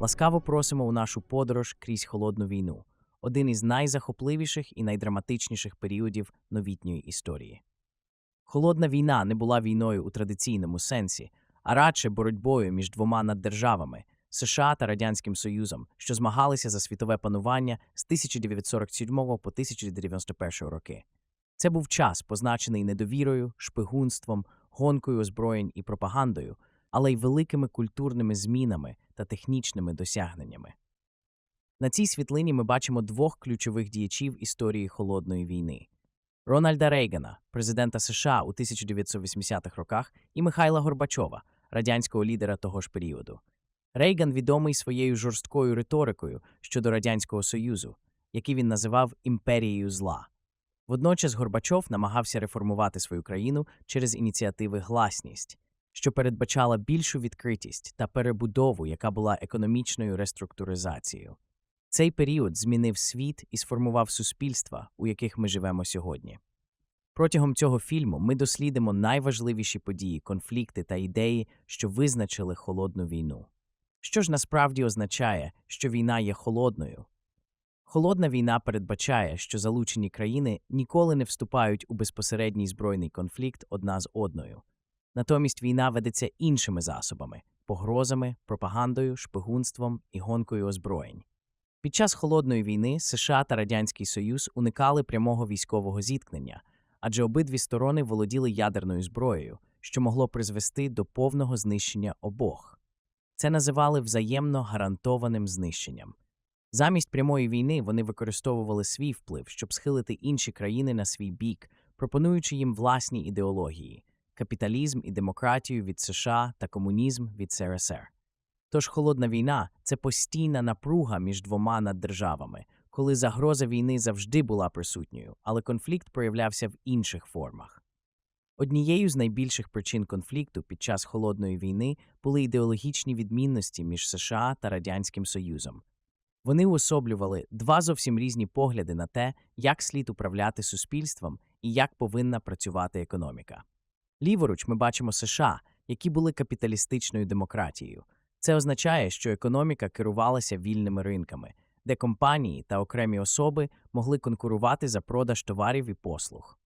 Ласкаво просимо у нашу подорож крізь холодну війну, один із найзахопливіших і найдраматичніших періодів новітньої історії. Холодна війна не була війною у традиційному сенсі, а радше боротьбою між двома наддержавами США та Радянським Союзом, що змагалися за світове панування з 1947 по 1991 роки. Це був час, позначений недовірою, шпигунством, гонкою озброєнь і пропагандою, але й великими культурними змінами та технічними досягненнями. На цій світлині ми бачимо двох ключових діячів історії холодної війни: Рональда Рейгана, президента США у 1980-х роках, і Михайла Горбачова, радянського лідера того ж періоду. Рейган відомий своєю жорсткою риторикою щодо Радянського Союзу, який він називав імперією зла. Водночас Горбачов намагався реформувати свою країну через ініціативи гласність, що передбачала більшу відкритість та перебудову, яка була економічною реструктуризацією. Цей період змінив світ і сформував суспільства, у яких ми живемо сьогодні. Протягом цього фільму ми дослідимо найважливіші події, конфлікти та ідеї, що визначили холодну війну. Що ж насправді означає, що війна є холодною? Холодна війна передбачає, що залучені країни ніколи не вступають у безпосередній збройний конфлікт одна з одною. Натомість війна ведеться іншими засобами погрозами, пропагандою, шпигунством і гонкою озброєнь. Під час холодної війни США та Радянський Союз уникали прямого військового зіткнення, адже обидві сторони володіли ядерною зброєю, що могло призвести до повного знищення обох. Це називали взаємно гарантованим знищенням. Замість прямої війни вони використовували свій вплив, щоб схилити інші країни на свій бік, пропонуючи їм власні ідеології капіталізм і демократію від США та комунізм від СРСР. Тож холодна війна це постійна напруга між двома наддержавами, коли загроза війни завжди була присутньою, але конфлікт проявлявся в інших формах. Однією з найбільших причин конфлікту під час холодної війни були ідеологічні відмінності між США та Радянським Союзом. Вони уособлювали два зовсім різні погляди на те, як слід управляти суспільством і як повинна працювати економіка. Ліворуч ми бачимо США, які були капіталістичною демократією. Це означає, що економіка керувалася вільними ринками, де компанії та окремі особи могли конкурувати за продаж товарів і послуг.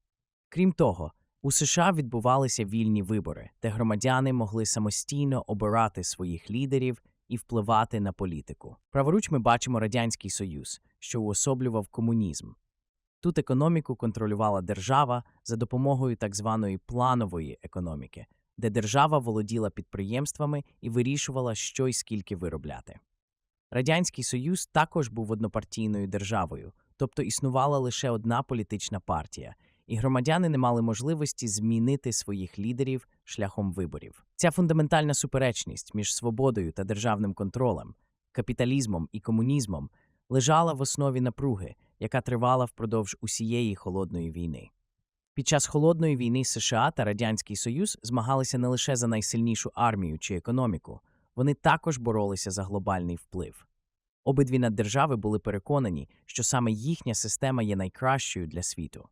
Крім того, у США відбувалися вільні вибори, де громадяни могли самостійно обирати своїх лідерів і впливати на політику. Праворуч ми бачимо Радянський Союз, що уособлював комунізм. Тут економіку контролювала держава за допомогою так званої планової економіки, де держава володіла підприємствами і вирішувала, що й скільки виробляти. Радянський Союз також був однопартійною державою, тобто існувала лише одна політична партія, і громадяни не мали можливості змінити своїх лідерів шляхом виборів. Ця фундаментальна суперечність між свободою та державним контролем, капіталізмом і комунізмом лежала в основі напруги, яка тривала впродовж усієї холодної війни. Під час холодної війни США та Радянський Союз змагалися не лише за найсильнішу армію чи економіку, вони також боролися за глобальний вплив. Обидві наддержави були переконані, що саме їхня система є найкращою для світу.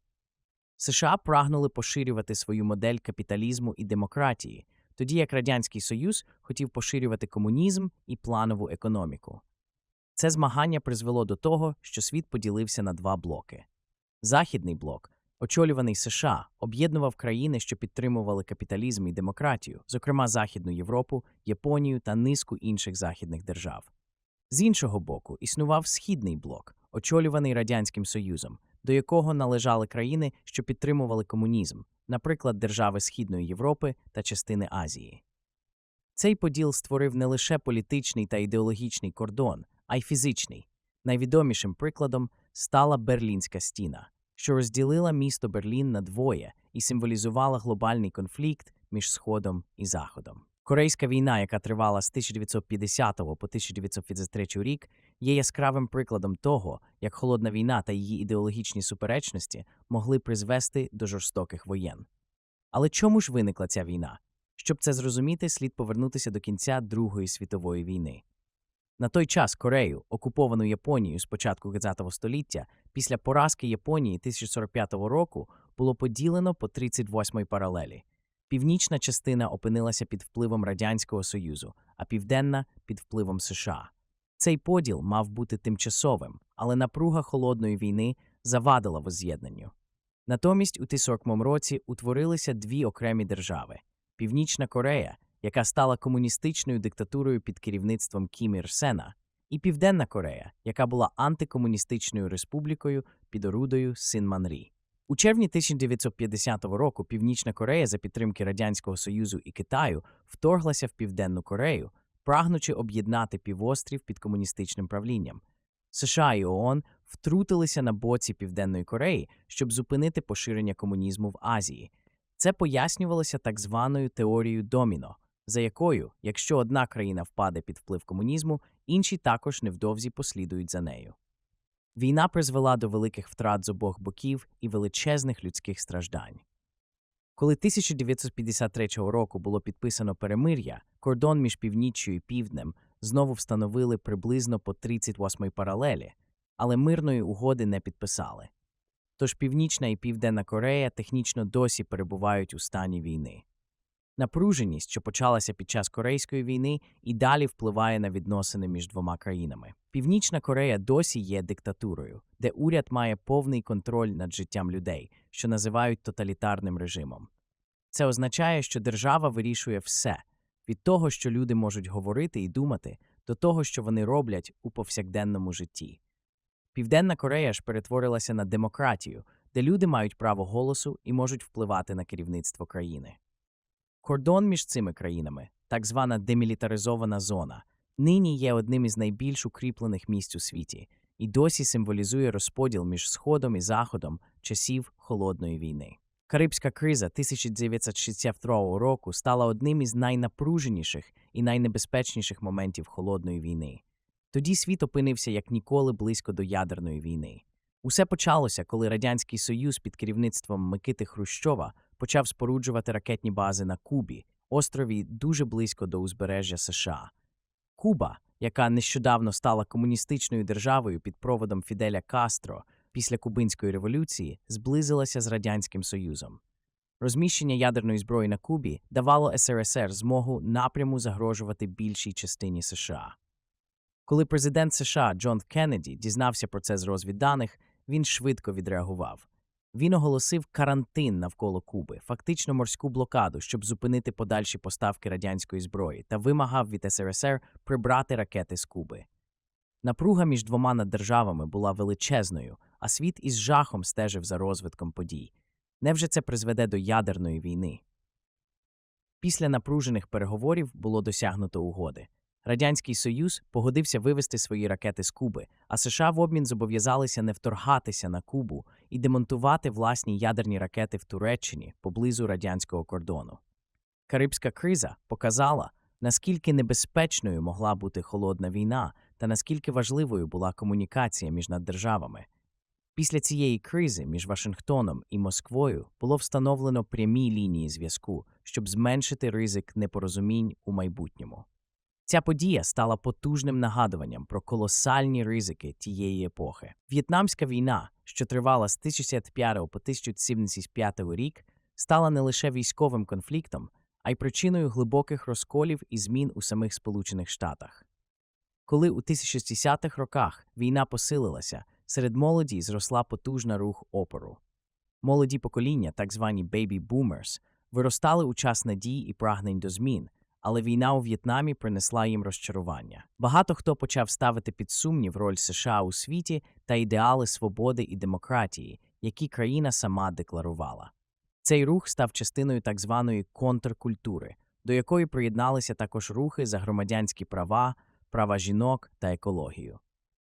США прагнули поширювати свою модель капіталізму і демократії, тоді як Радянський Союз хотів поширювати комунізм і планову економіку. Це змагання призвело до того, що світ поділився на два блоки. Західний блок, очолюваний США, об'єднував країни, що підтримували капіталізм і демократію, зокрема Західну Європу, Японію та низку інших західних держав. З іншого боку, існував східний блок, очолюваний Радянським Союзом, до якого належали країни, що підтримували комунізм, наприклад, держави Східної Європи та частини Азії. Цей поділ створив не лише політичний та ідеологічний кордон, а й фізичний. Найвідомішим прикладом стала Берлінська стіна, що розділила місто Берлін на двоє і символізувала глобальний конфлікт між Сходом і Заходом. Корейська війна, яка тривала з 1950 по 1953 рік, є яскравим прикладом того, як холодна війна та її ідеологічні суперечності могли призвести до жорстоких воєн. Але чому ж виникла ця війна? Щоб це зрозуміти, слід повернутися до кінця Другої світової війни. На той час Корею, окуповану Японією з початку ХХ століття, після поразки Японії 1045 року було поділено по 38-й паралелі. Північна частина опинилася під впливом Радянського Союзу, а південна під впливом США. Цей поділ мав бути тимчасовим, але напруга холодної війни завадила возз'єднанню. Натомість у 1947 році утворилися дві окремі держави: Північна Корея, яка стала комуністичною диктатурою під керівництвом Кім Ір Сена, і Південна Корея, яка була антикомуністичною республікою під орудою Син-Манрі. У червні 1950 року Північна Корея за підтримки Радянського Союзу і Китаю вторглася в Південну Корею, прагнучи об'єднати півострів під комуністичним правлінням. США і ООН втрутилися на боці Південної Кореї, щоб зупинити поширення комунізму в Азії. Це пояснювалося так званою теорією доміно, за якою, якщо одна країна впаде під вплив комунізму, інші також невдовзі послідують за нею. Війна призвела до великих втрат з обох боків і величезних людських страждань. Коли 1953 року було підписано перемир'я, кордон між північчю і півднем знову встановили приблизно по 38-й паралелі, але мирної угоди не підписали. Тож Північна і Південна Корея технічно досі перебувають у стані війни. Напруженість, що почалася під час Корейської війни, і далі впливає на відносини між двома країнами. Північна Корея досі є диктатурою, де уряд має повний контроль над життям людей, що називають тоталітарним режимом. Це означає, що держава вирішує все від того, що люди можуть говорити і думати, до того, що вони роблять у повсякденному житті. Південна Корея ж перетворилася на демократію, де люди мають право голосу і можуть впливати на керівництво країни. Кордон між цими країнами, так звана демілітаризована зона, нині є одним із найбільш укріплених місць у світі і досі символізує розподіл між Сходом і Заходом часів Холодної війни. Карибська криза 1962 року стала одним із найнапруженіших і найнебезпечніших моментів холодної війни. Тоді світ опинився як ніколи близько до ядерної війни. Усе почалося, коли Радянський Союз під керівництвом Микити Хрущова почав споруджувати ракетні бази на Кубі, острові дуже близько до узбережжя США. Куба, яка нещодавно стала комуністичною державою під проводом Фіделя Кастро після Кубинської революції, зблизилася з Радянським Союзом. Розміщення ядерної зброї на Кубі давало СРСР змогу напряму загрожувати більшій частині США. Коли президент США Джон Кеннеді дізнався про це з розвідданих, він швидко відреагував. Він оголосив карантин навколо Куби, фактично морську блокаду, щоб зупинити подальші поставки радянської зброї, та вимагав від СРСР прибрати ракети з Куби. Напруга між двома наддержавами була величезною, а світ із жахом стежив за розвитком подій. Невже це призведе до ядерної війни? Після напружених переговорів було досягнуто угоди. Радянський Союз погодився вивести свої ракети з Куби, а США в обмін зобов'язалися не вторгатися на Кубу і демонтувати власні ядерні ракети в Туреччині поблизу радянського кордону. Карибська криза показала, наскільки небезпечною могла бути холодна війна та наскільки важливою була комунікація між наддержавами. Після цієї кризи між Вашингтоном і Москвою було встановлено прямі лінії зв'язку, щоб зменшити ризик непорозумінь у майбутньому. Ця подія стала потужним нагадуванням про колосальні ризики тієї епохи. В'єтнамська війна, що тривала з 1965 по 1975 рік, стала не лише військовим конфліктом, а й причиною глибоких розколів і змін у самих Сполучених Штатах. Коли у 1960-х роках війна посилилася, серед молоді зросла потужна рух опору. Молоді покоління, так звані «baby boomers», виростали у час надій і прагнень до змін, але війна у В'єтнамі принесла їм розчарування. Багато хто почав ставити під сумнів роль США у світі та ідеали свободи і демократії, які країна сама декларувала. Цей рух став частиною так званої контркультури, до якої приєдналися також рухи за громадянські права, права жінок та екологію.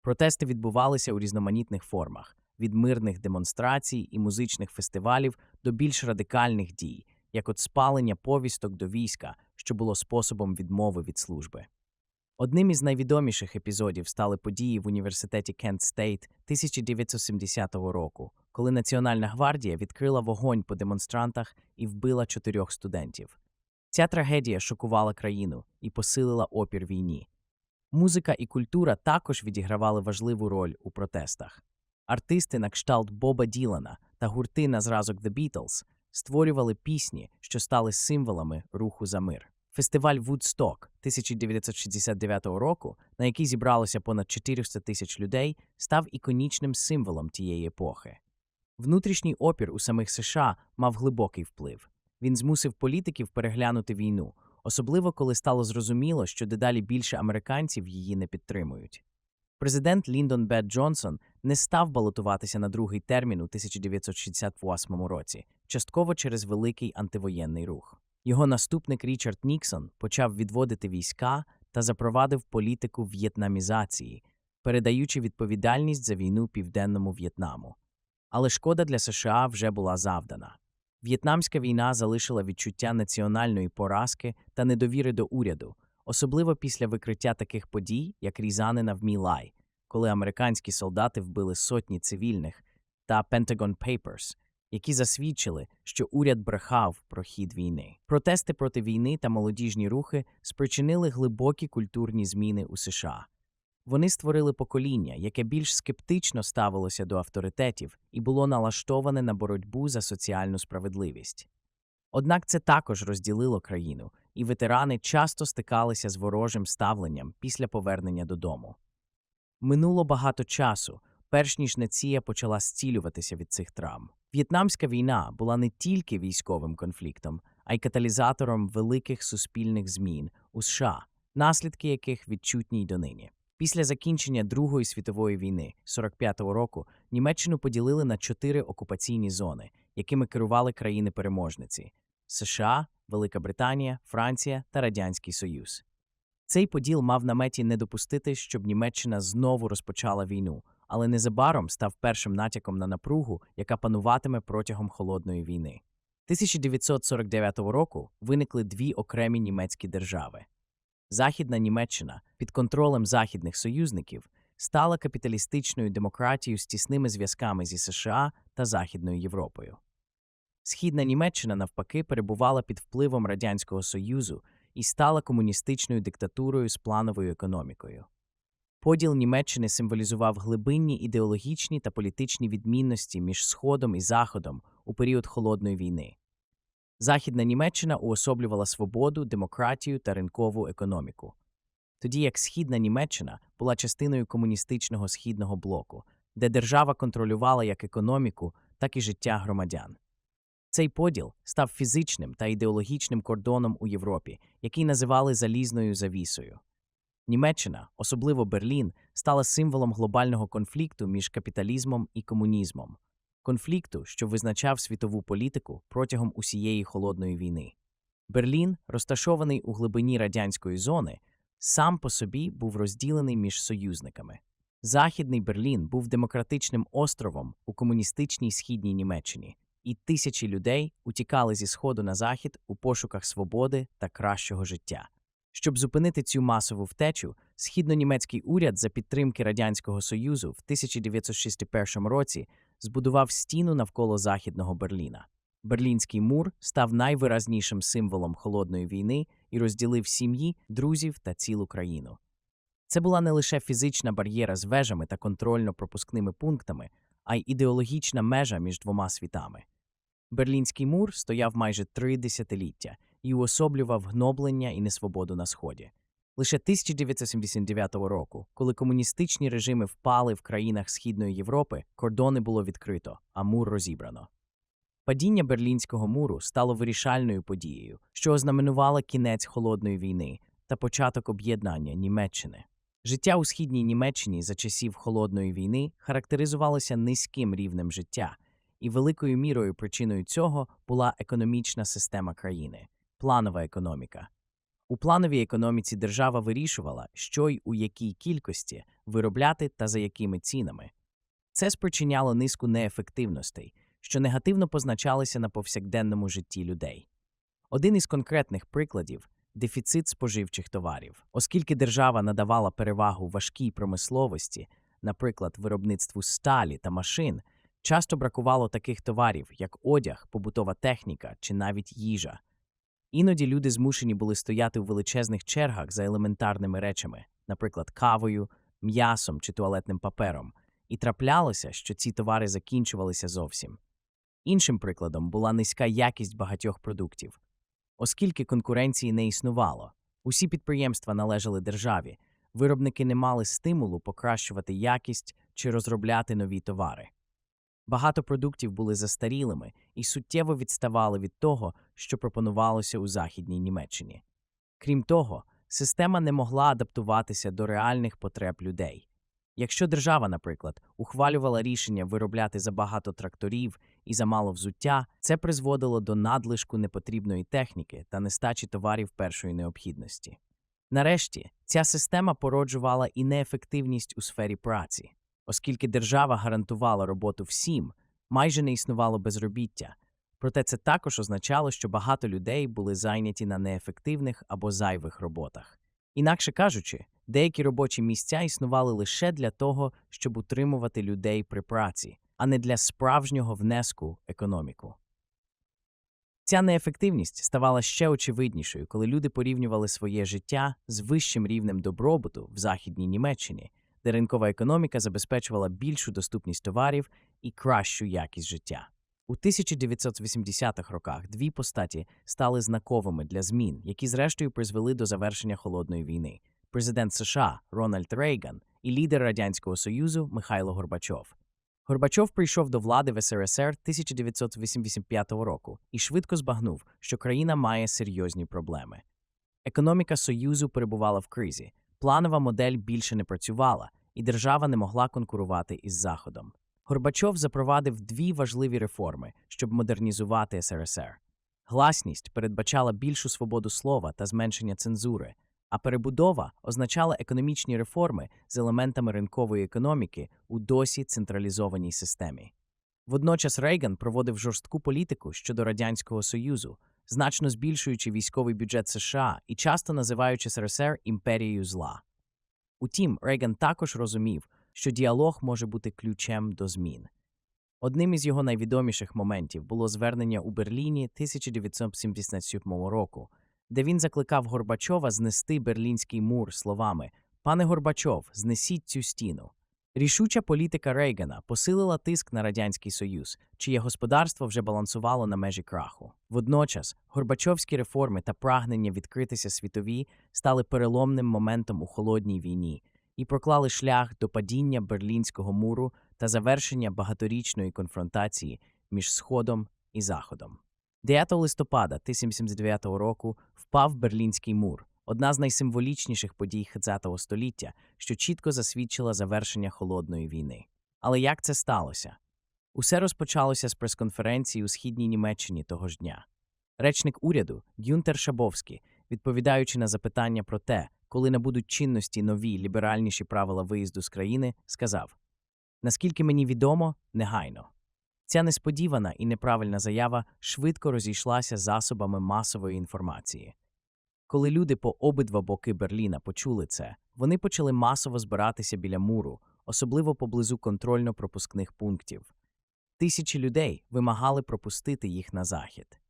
Протести відбувалися у різноманітних формах від мирних демонстрацій і музичних фестивалів до більш радикальних дій, як от спалення повісток до війська, що було способом відмови від служби. Одним із найвідоміших епізодів стали події в університеті Кент Стейт 1970 року, коли Національна гвардія відкрила вогонь по демонстрантах і вбила чотирьох студентів. Ця трагедія шокувала країну і посилила опір війні. Музика і культура також відігравали важливу роль у протестах. Артисти на кшталт Боба Ділана та гурти на зразок The Beatles створювали пісні, що стали символами руху за мир. Фестиваль Вудсток 1969 року, на який зібралося понад 400 тисяч людей, став іконічним символом тієї епохи. Внутрішній опір у самих США мав глибокий вплив. Він змусив політиків переглянути війну, особливо коли стало зрозуміло, що дедалі більше американців її не підтримують. Президент Ліндон Б. Джонсон не став балотуватися на другий термін у 1968 році, частково через великий антивоєнний рух. Його наступник Річард Ніксон почав відводити війська та запровадив політику в'єтнамізації, передаючи відповідальність за війну південному В'єтнаму. Але шкода для США вже була завдана. В'єтнамська війна залишила відчуття національної поразки та недовіри до уряду, особливо після викриття таких подій, як різанина в Мілай, коли американські солдати вбили сотні цивільних, та Pentagon Papers, які засвідчили, що уряд брехав про хід війни. Протести проти війни та молодіжні рухи спричинили глибокі культурні зміни у США. Вони створили покоління, яке більш скептично ставилося до авторитетів і було налаштоване на боротьбу за соціальну справедливість. Однак це також розділило країну, і ветерани часто стикалися з ворожим ставленням після повернення додому. Минуло багато часу, перш ніж нація почала зцілюватися від цих травм. В'єтнамська війна була не тільки військовим конфліктом, а й каталізатором великих суспільних змін у США, наслідки яких відчутні й донині. Після закінчення Другої світової війни 45-го року Німеччину поділили на чотири окупаційні зони, якими керували країни-переможниці США, Велика Британія, Франція та Радянський Союз. Цей поділ мав на меті не допустити, щоб Німеччина знову розпочала війну, але незабаром став першим натяком на напругу, яка пануватиме протягом холодної війни. 1949 року виникли дві окремі німецькі держави. Західна Німеччина під контролем західних союзників стала капіталістичною демократією з тісними зв'язками зі США та Західною Європою. Східна Німеччина, навпаки, перебувала під впливом Радянського Союзу і стала комуністичною диктатурою з плановою економікою. Поділ Німеччини символізував глибинні ідеологічні та політичні відмінності між Сходом і Заходом у період холодної війни. Західна Німеччина уособлювала свободу, демократію та ринкову економіку, тоді як Східна Німеччина була частиною комуністичного східного блоку, де держава контролювала як економіку, так і життя громадян. Цей поділ став фізичним та ідеологічним кордоном у Європі, який називали залізною завісою. Німеччина, особливо Берлін, стала символом глобального конфлікту між капіталізмом і комунізмом, конфлікту, що визначав світову політику протягом усієї холодної війни. Берлін, розташований у глибині радянської зони, сам по собі був розділений між союзниками. Західний Берлін був демократичним островом у комуністичній східній Німеччині, і тисячі людей утікали зі сходу на захід у пошуках свободи та кращого життя. Щоб зупинити цю масову втечу, східнонімецький уряд за підтримки Радянського Союзу в 1961 році збудував стіну навколо Західного Берліна. Берлінський мур став найвиразнішим символом холодної війни і розділив сім'ї, друзів та цілу країну. Це була не лише фізична бар'єра з вежами та контрольно-пропускними пунктами, а й ідеологічна межа між двома світами. Берлінський мур стояв майже три десятиліття і уособлював гноблення і несвободу на Сході. Лише 1979 року, коли комуністичні режими впали в країнах Східної Європи, кордони було відкрито, а мур розібрано. Падіння Берлінського муру стало вирішальною подією, що ознаменувала кінець холодної війни та початок об'єднання Німеччини. Життя у східній Німеччині за часів холодної війни характеризувалося низьким рівнем життя, і великою мірою причиною цього була економічна система країни, планова економіка. У плановій економіці держава вирішувала, що й у якій кількості виробляти та за якими цінами. Це спричиняло низку неефективностей, що негативно позначалися на повсякденному житті людей. Один із конкретних прикладів дефіцит споживчих товарів, оскільки держава надавала перевагу важкій промисловості, наприклад, виробництву сталі та машин, часто бракувало таких товарів, як одяг, побутова техніка чи навіть їжа. Іноді люди змушені були стояти у величезних чергах за елементарними речами, наприклад, кавою, м'ясом чи туалетним папером, і траплялося, що ці товари закінчувалися зовсім. Іншим прикладом була низька якість багатьох продуктів. Оскільки конкуренції не існувало, усі підприємства належали державі, виробники не мали стимулу покращувати якість чи розробляти нові товари. Багато продуктів були застарілими і суттєво відставали від того, що пропонувалося у Західній Німеччині. Крім того, система не могла адаптуватися до реальних потреб людей. Якщо держава, наприклад, ухвалювала рішення виробляти забагато тракторів і замало взуття, це призводило до надлишку непотрібної техніки та нестачі товарів першої необхідності. Нарешті, ця система породжувала і неефективність у сфері праці, оскільки держава гарантувала роботу всім, майже не існувало безробіття. Проте це також означало, що багато людей були зайняті на неефективних або зайвих роботах. Інакше кажучи, деякі робочі місця існували лише для того, щоб утримувати людей при праці, а не для справжнього внеску економіку. Ця неефективність ставала ще очевиднішою, коли люди порівнювали своє життя з вищим рівнем добробуту в Західній Німеччині, де ринкова економіка забезпечувала більшу доступність товарів і кращу якість життя. У 1980-х роках дві постаті стали знаковими для змін, які зрештою призвели до завершення холодної війни: президент США Рональд Рейган і лідер Радянського Союзу Михайло Горбачов. Горбачов прийшов до влади в СРСР 1985 року і швидко збагнув, що країна має серйозні проблеми. Економіка Союзу перебувала в кризі, планова модель більше не працювала, і держава не могла конкурувати із Заходом. Горбачов запровадив дві важливі реформи, щоб модернізувати СРСР. Гласність передбачала більшу свободу слова та зменшення цензури, а перебудова означала економічні реформи з елементами ринкової економіки у досі централізованій системі. Водночас Рейган проводив жорстку політику щодо Радянського Союзу, значно збільшуючи військовий бюджет США і часто називаючи СРСР імперією зла. Утім, Рейган також розумів, що діалог може бути ключем до змін. Одним із його найвідоміших моментів було звернення у Берліні 1977 року, де він закликав Горбачова знести Берлінський мур словами Пане Горбачов, знесіть цю стіну. Рішуча політика Рейгана посилила тиск на Радянський Союз, чиє господарство вже балансувало на межі краху. Водночас, Горбачовські реформи та прагнення відкритися світові стали переломним моментом у холодній війні і проклали шлях до падіння Берлінського муру та завершення багаторічної конфронтації між Сходом і Заходом. 9 листопада 1979 року впав Берлінський мур, одна з найсимволічніших подій ХХ століття, що чітко засвідчила завершення холодної війни. Але як це сталося? Усе розпочалося з прес-конференції у східній Німеччині того ж дня. Речник уряду Гюнтер Шабовський, відповідаючи на запитання про те, коли набудуть чинності нові ліберальніші правила виїзду з країни, сказав: Наскільки мені відомо, негайно. Ця несподівана і неправильна заява швидко розійшлася засобами масової інформації. Коли люди по обидва боки Берліна почули це, вони почали масово збиратися біля муру, особливо поблизу контрольно-пропускних пунктів. Тисячі людей вимагали пропустити їх на захід.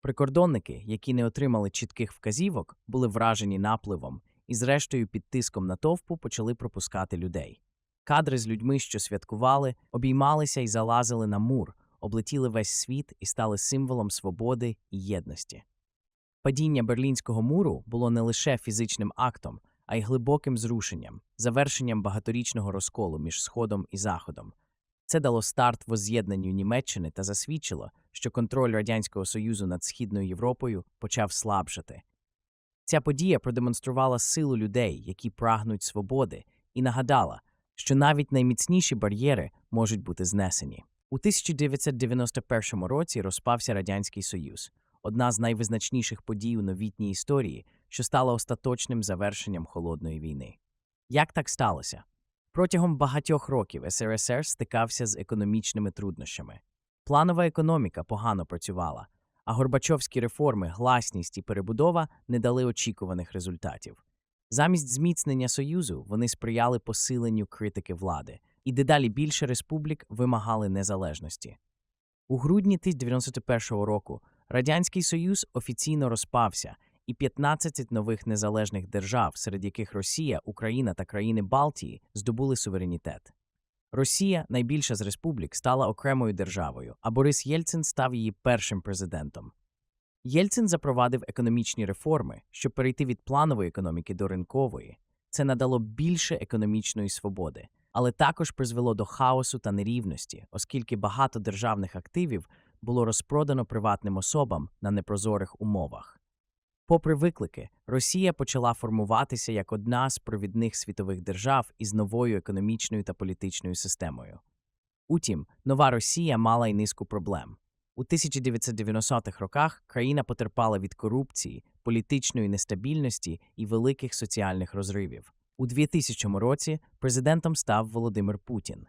Прикордонники, які не отримали чітких вказівок, були вражені напливом і, зрештою, під тиском натовпу почали пропускати людей. Кадри з людьми, що святкували, обіймалися і залазили на мур, облетіли весь світ і стали символом свободи і єдності. Падіння Берлінського муру було не лише фізичним актом, а й глибоким зрушенням, завершенням багаторічного розколу між Сходом і Заходом. Це дало старт возз'єднанню Німеччини та засвідчило, що контроль Радянського Союзу над Східною Європою почав слабшати. Ця подія продемонструвала силу людей, які прагнуть свободи, і нагадала, що навіть найміцніші бар'єри можуть бути знесені. У 1991 році розпався Радянський Союз, одна з найвизначніших подій у новітній історії, що стала остаточним завершенням холодної війни. Як так сталося? Протягом багатьох років СРСР стикався з економічними труднощами. Планова економіка погано працювала, а Горбачовські реформи, гласність і перебудова не дали очікуваних результатів. Замість зміцнення Союзу вони сприяли посиленню критики влади, і дедалі більше республік вимагали незалежності. У грудні 1991 року Радянський Союз офіційно розпався, і 15 нових незалежних держав, серед яких Росія, Україна та країни Балтії, здобули суверенітет. Росія, найбільша з республік, стала окремою державою, а Борис Єльцин став її першим президентом. Єльцин запровадив економічні реформи, щоб перейти від планової економіки до ринкової. Це надало більше економічної свободи, але також призвело до хаосу та нерівності, оскільки багато державних активів було розпродано приватним особам на непрозорих умовах. Попри виклики, Росія почала формуватися як одна з провідних світових держав із новою економічною та політичною системою. Утім, нова Росія мала й низку проблем. У 1990-х роках країна потерпала від корупції, політичної нестабільності і великих соціальних розривів. У 2000 році президентом став Володимир Путін.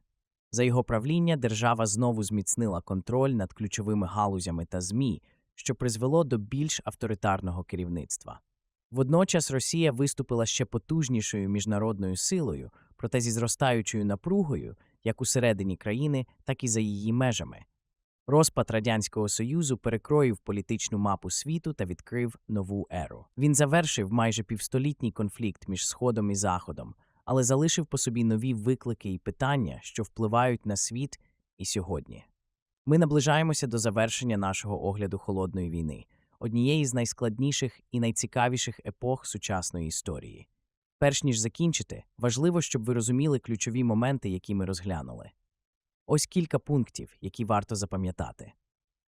За його правління держава знову зміцнила контроль над ключовими галузями та ЗМІ, що призвело до більш авторитарного керівництва. Водночас Росія виступила ще потужнішою міжнародною силою, проте зі зростаючою напругою як усередині країни, так і за її межами. Розпад Радянського Союзу перекроїв політичну мапу світу та відкрив нову еру. Він завершив майже півстолітній конфлікт між Сходом і Заходом, але залишив по собі нові виклики і питання, що впливають на світ і сьогодні. Ми наближаємося до завершення нашого огляду холодної війни, однієї з найскладніших і найцікавіших епох сучасної історії. Перш ніж закінчити, важливо, щоб ви розуміли ключові моменти, які ми розглянули. Ось кілька пунктів, які варто запам'ятати.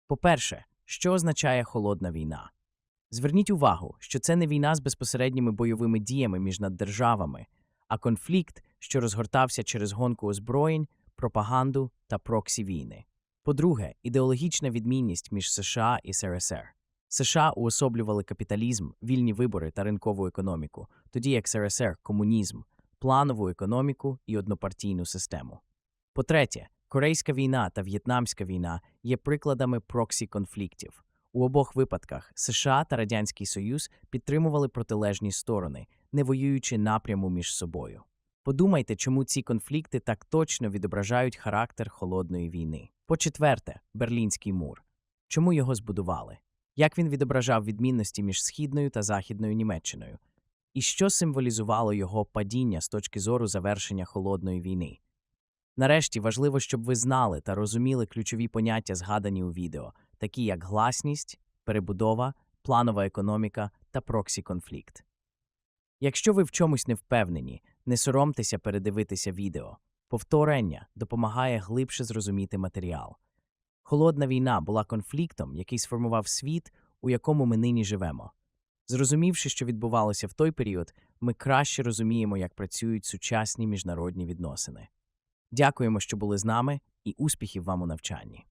По-перше, що означає холодна війна? Зверніть увагу, що це не війна з безпосередніми бойовими діями між наддержавами, а конфлікт, що розгортався через гонку озброєнь, пропаганду та проксі війни. По-друге, ідеологічна відмінність між США і СРСР. США уособлювали капіталізм, вільні вибори та ринкову економіку, тоді як СРСР комунізм, планову економіку і однопартійну систему. По-третє, Корейська війна та В'єтнамська війна є прикладами проксі конфліктів. У обох випадках США та Радянський Союз підтримували протилежні сторони, не воюючи напряму між собою. Подумайте, чому ці конфлікти так точно відображають характер холодної війни. По-четверте, Берлінський мур. Чому його збудували? Як він відображав відмінності між східною та західною Німеччиною? І що символізувало його падіння з точки зору завершення холодної війни? Нарешті важливо, щоб ви знали та розуміли ключові поняття, згадані у відео, такі як гласність, перебудова, планова економіка та проксі-конфлікт. Якщо ви в чомусь не впевнені, не соромтеся передивитися відео. Повторення допомагає глибше зрозуміти матеріал. Холодна війна була конфліктом, який сформував світ, у якому ми нині живемо. Зрозумівши, що відбувалося в той період, ми краще розуміємо, як працюють сучасні міжнародні відносини. Дякуємо, що були з нами, і успіхів вам у навчанні.